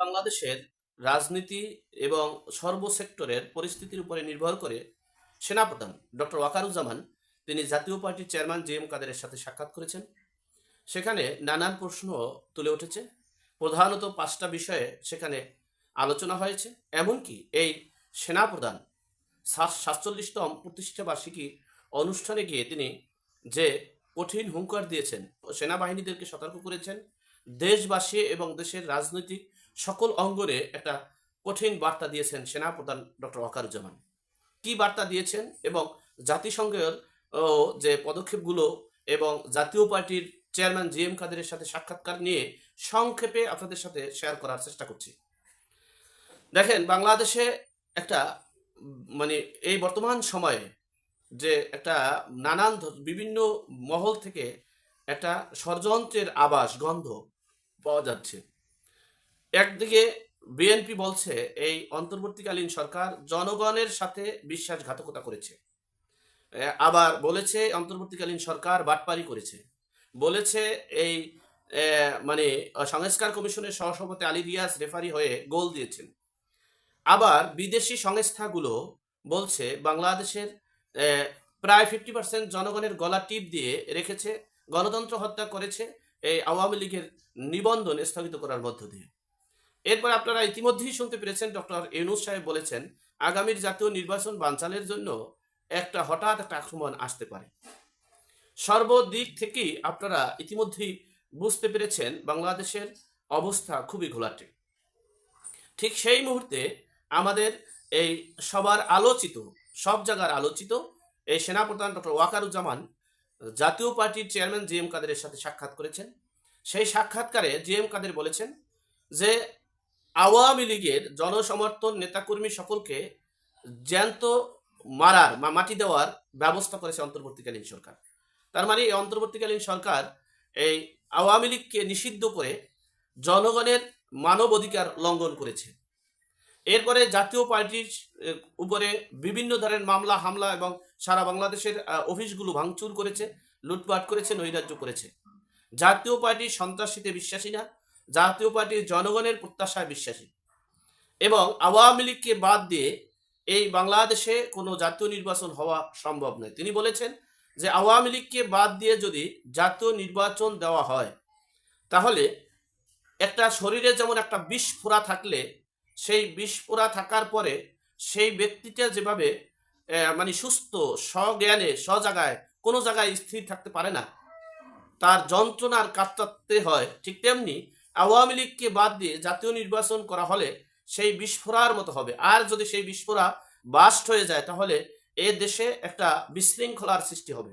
বাংলাদেশের রাজনীতি এবং সর্বসেক্টরের পরিস্থিতির উপরে নির্ভর করে সেনাপ্রধান ডক্টর ওয়াকারুজ্জামান তিনি জাতীয় পার্টির চেয়ারম্যান জি এম কাদেরের সাথে সাক্ষাৎ করেছেন। সেখানে নানান প্রশ্ন তুলে উঠেছে। প্রধানত পাঁচটা বিষয়ে সেখানে আলোচনা হয়েছে। এমনকি এই সেনাপ্রধান সাতচল্লিশতম প্রতিষ্ঠা বার্ষিকী অনুষ্ঠানে গিয়ে তিনি যে কঠিন হুঙ্কার দিয়েছেন, সেনাবাহিনীদেরকে সতর্ক করেছেন। দেশবাসী এবং দেশের রাজনৈতিক সকল অঙ্গনে একটা কঠিন বার্তা দিয়েছেন সেনাপ্রধান ডক্টর ওয়াকারুজ্জামান। কি বার্তা দিয়েছেন এবং জাতিসংঘের যে পদক্ষেপগুলো এবং জাতীয় পার্টির চেয়ারম্যান জি এম কাদেরের সাথে সাক্ষাৎকার নিয়ে সংক্ষেপে আপনাদের সাথে শেয়ার করার চেষ্টা করছি। দেখেন, বাংলাদেশে একটা মানে এই বর্তমান সময়ে যে একটা নানান বিভিন্ন মহল থেকে একটা ষড়যন্ত্রের আবাস, গন্ধ পাওয়া যাচ্ছে। একদিকে বিএনপি বলছে এই অন্তর্বর্তীকালীন সরকার জনগণের সাথে বিশ্বাসঘাতকতা করেছে। আবার বলেছে অন্তর্বর্তীকালীন সরকার বাটপারি করেছে। বলেছে এই মানে সংস্কার কমিশনের সহসভাপতি আলী রিয়াজ রেফারি হয়ে গোল দিয়েছেন। আবার বিদেশি সংস্থাগুলো বলছে বাংলাদেশের প্রায় ফিফটি পার্সেন্ট জনগণের গলা টিপ দিয়ে রেখেছে, গণতন্ত্র হত্যা করেছে, এই আওয়ামী লীগের নিবন্ধন স্থগিত করার মধ্য দিয়ে। এরপর আপনারা ইতিমধ্যেই শুনতে পেরেছেন ডক্টর ইউনুস সাহেব বলেছেন, আগামীর জাতীয় নির্বাচন বানচালের জন্য একটা হঠাৎ একটা আক্রমণ আসতে পারে। সর্বদিক থেকেই আপনারা ইতিমধ্যেই বুঝতে পেরেছেন বাংলাদেশের অবস্থা খুবই ঘোলাটে। ঠিক সেই মুহূর্তে আমাদের এই সবার আলোচিত, সব জায়গার আলোচিত এই সেনাপ্রধান ডক্টর ওয়াকারুজ্জামান জাতীয় পার্টির চেয়ারম্যান জি এম কাদেরের সাথে সাক্ষাৎ করেছেন। সেই সাক্ষাৎকারে জি এম কাদের বলেছেন যে আওয়ামী লীগের জনসমর্থন নেতাকর্মী সকলকে জ্যান্ত মারার বা মাটি দেওয়ার ব্যবস্থা করেছে অন্তর্বর্তীকালীন সরকার। তার মানে এই অন্তর্বর্তীকালীন সরকার এই আওয়ামী লীগকে নিষিদ্ধ করে জনগণের মানব অধিকার লঙ্ঘন করেছে। এরপরে জাতীয় পার্টির উপরে বিভিন্ন ধরনের মামলা, হামলা এবং সারা বাংলাদেশের অফিসগুলো ভাঙচুর করেছে, লুটপাট করেছে, নৈরাজ্য করেছে। জাতীয় পার্টি সন্ত্রাসীতে বিশ্বাসী না জাতীয় পার্টির জনগণের প্রত্যাশায় বিশ্বাসী। এবং আওয়ামী লীগকে বাদ দিয়ে এই বাংলাদেশে কোনো জাতীয় নির্বাচন হওয়া সম্ভব নয়। তিনি বলেছেন যে, আওয়ামী লীগকে বাদ দিয়ে যদি জাতীয় নির্বাচন দেওয়া হয়, তাহলে একটা শরীরে যেমন একটা বিস্ফোরা থাকলে, সেই বিস্ফোরা থাকার পরে সেই ব্যক্তিটা যেভাবে মানে সুস্থ স্বজ্ঞানে স্বজাগায় কোনো জায়গায় স্থির থাকতে পারে না, তার যন্ত্রণার কাতরাতে হয়, ঠিক তেমনি আওয়ামী লীগকে বাদ দিয়ে জাতীয় নির্বাচন করা হলে সেই বিস্ফোরার মতো হবে। আর যদি সেই বিস্ফোরা বাস্ট হয়ে যায়, তাহলে এ দেশে একটা বিশৃঙ্খলার সৃষ্টি হবে।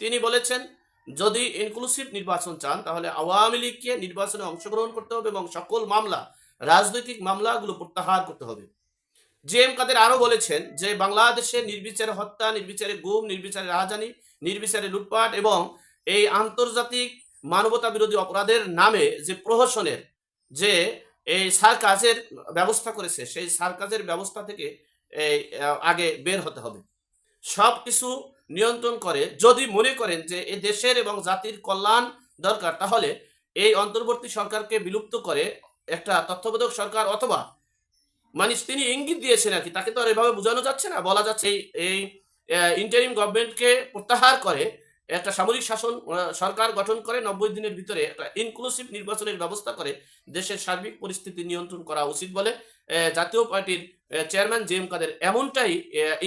তিনি বলেছেন, যদি ইনক্লুসিভ নির্বাচন চান, তাহলে আওয়ামী লীগকে নির্বাচনে অংশগ্রহণ করতে হবে এবং সকল মামলা, রাজনৈতিক মামলাগুলো প্রত্যাহার করতে হবে। জে এম কাদের আরও বলেছেন যে, বাংলাদেশে নির্বিচারে হত্যা, নির্বিচারে গুম, নির্বিচারে রাজধানী নির্বিচারে লুটপাট এবং এই আন্তর্জাতিক মানবতা বিরোধী অপরাধের নামে যে প্রহসনের যে এই সার্কাজের ব্যবস্থা করেছে, সেই সার্কাজের ব্যবস্থা থেকে আগে বের হতে হবে। সব কিছু নিয়ন্ত্রণ করে, যদি মনে করেন যে এ দেশের এবং জাতির কল্যাণ দরকার, তাহলে এই অন্তর্বর্তী সরকারকে বিলুপ্ত করে একটা তত্ত্বাবধায়ক সরকার অথবা মানে তিনি ইঙ্গিত দিয়েছেন আর কি, তাকে তো আর এভাবে বোঝানো যাচ্ছে না, বলা যাচ্ছে এই ইন্টারিম গভর্নমেন্টকে প্রত্যাহার করে একটা সামরিক শাসন সরকার গঠন করে নব্বই দিনের ভিতরে একটা ইনক্লুসিভ নির্বাচনের ব্যবস্থা করে দেশের সার্বিক পরিস্থিতি নিয়ন্ত্রণ করা উচিত বলে জাতীয় পার্টির চেয়ারম্যান জে এম কাদের এমনটাই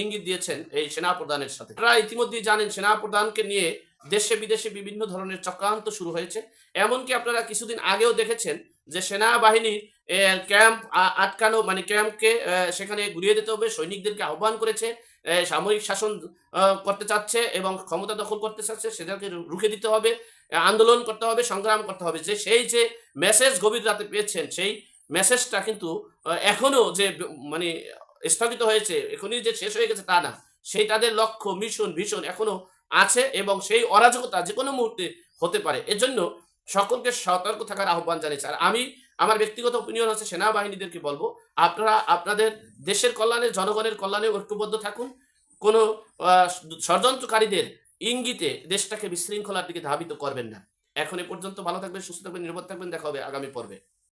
ইঙ্গিত দিয়েছেন এই সেনাপ্রধানের সাথে। তারা ইতিমধ্যেই জানেন সেনাপ্রধানকে নিয়ে দেশে বিদেশে বিভিন্ন ধরনের চক্রান্ত শুরু হয়েছে। এমনকি আপনারা কিছুদিন আগেও দেখেছেন যে সেনাবাহিনীর ক্যাম্প আটকানো মানে ক্যাম্পকে সেখানে ঘুরিয়ে দিতে হবে, সৈনিকদেরকে আহ্বান করেছে। সামরিক শাসন করতে চাচ্ছে এবং ক্ষমতা দখল করতে চাচ্ছে সেটাকে রুখে দিতে হবে আন্দোলন করতে হবে, সংগ্রাম করতে হবে। যে সেই যে মেসেজ গভীর রাতে পেয়েছেন, সেই মেসেজটা কিন্তু এখনও যে মানে স্থগিত হয়েছে, এখনই যে শেষ হয়ে গেছে তা না। সেই তাদের লক্ষ্য মিশন ভীষণ এখনও আছে এবং সেই অরাজকতা যে কোনো মুহূর্তে হতে পারে। এজন্য সকলকে সতর্ক থাকার আহ্বান জানিয়েছে আর আমি আমার ব্যক্তিগত অপিনিয়ন হচ্ছে সেনাবাহিনীদেরকে বলব, আপনারা আপনাদের দেশের কল্যাণে, জনগণের কল্যাণে ঐক্যবদ্ধ থাকুন। কোনো ষড়যন্ত্রকারীদের ইঙ্গিতে দেশটাকে বিশৃঙ্খলার দিকে ধাবিত করবেন না। এখন এ পর্যন্ত ভালো থাকবেন, সুস্থ থাকবেন, নিরাপদ থাকবেন, দেখা হবে আগামী পর্বে।